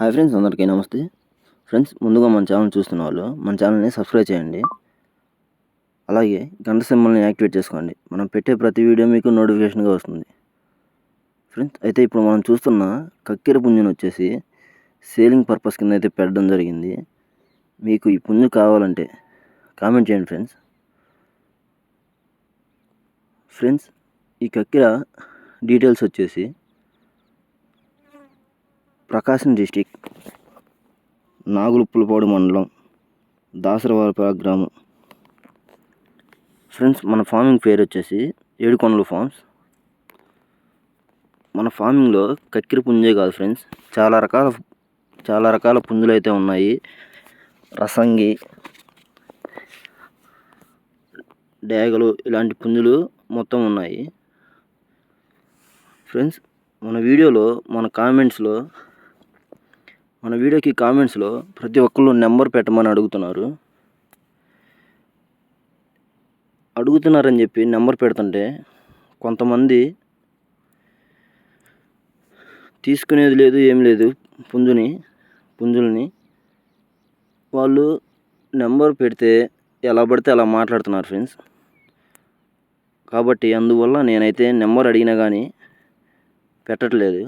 Hi friends అందరికీ నమస్తే. Friends ముందుగా మన ఛానల్ చూస్తున్న వాళ్ళు మన ఛానల్ని సబ్స్క్రైబ్ చేయండి. అలాగే గంట సింబల్ని యాక్టివేట్ చేసుకోండి. మనం పెట్టే ప్రతి వీడియో మీకు నోటిఫికేషన్గా వస్తుంది. ఫ్రెండ్స్ అయితే ఇప్పుడు మనం చూస్తున్న కక్కెర పుంజుని వచ్చేసి సేలింగ్ పర్పస్ కింద అయితే పెట్టడం జరిగింది. మీకు ఈ పుంజు కావాలంటే కామెంట్ చేయండి ఫ్రెండ్స్. ఫ్రెండ్స్ ఈ కక్కెర డీటెయిల్స్ వచ్చేసి ప్రకాశం డిస్టిక్ నాగులుప్పులపాడు మండలం దాసరవారిపేట గ్రామం. ఫ్రెండ్స్ మన ఫార్మింగ్ పేరు వచ్చేసి ఏడుకొండలు ఫార్మ్స్. మన ఫార్మింగ్లో కక్కిరి పుంజే కాదు ఫ్రెండ్స్. చాలా రకాల చాలా రకాల పుంజులు అయితే ఉన్నాయి. రసంగి డేగలు ఇలాంటి పుంజులు మొత్తం ఉన్నాయి. ఫ్రెండ్స్ మన వీడియోలో మన కామెంట్స్లో మన వీడియోకి కామెంట్స్లో ప్రతి ఒక్కళ్ళు నెంబర్ పెట్టమని అడుగుతున్నారు. అడుగుతున్నారని చెప్పి నెంబర్ పెడుతుంటే కొంతమంది తీసుకునేది లేదు ఏం లేదు పుంజుని పుంజుల్ని వాళ్ళు నెంబర్ పెడితే ఎలా పడితే అలా మాట్లాడుతున్నారు ఫ్రెండ్స్ కాబట్టి అందువల్ల నేనైతే నెంబర్ అడిగినా కానీ పెట్టట్లేదు.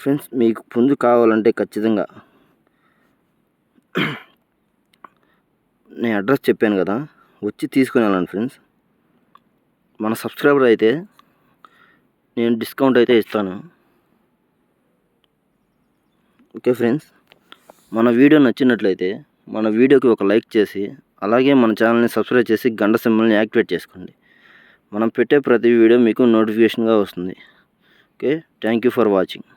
ఫ్రెండ్స్ మీకు పుంజు కావాలంటే ఖచ్చితంగా నేను అడ్రస్ చెప్పాను కదా వచ్చి తీసుకుని వెళ్ళండి ఫ్రెండ్స్ మన సబ్స్క్రైబర్ అయితే నేను డిస్కౌంట్ అయితే ఇస్తాను. ఓకే ఫ్రెండ్స్ మన వీడియో నచ్చినట్లయితే మన వీడియోకి ఒక లైక్ చేసి అలాగే మన ఛానల్ని సబ్స్క్రైబ్ చేసి గంట సింబల్ని యాక్టివేట్ చేసుకోండి. మనం పెట్టే ప్రతి వీడియో మీకు నోటిఫికేషన్గా వస్తుంది. Okay thank you for watching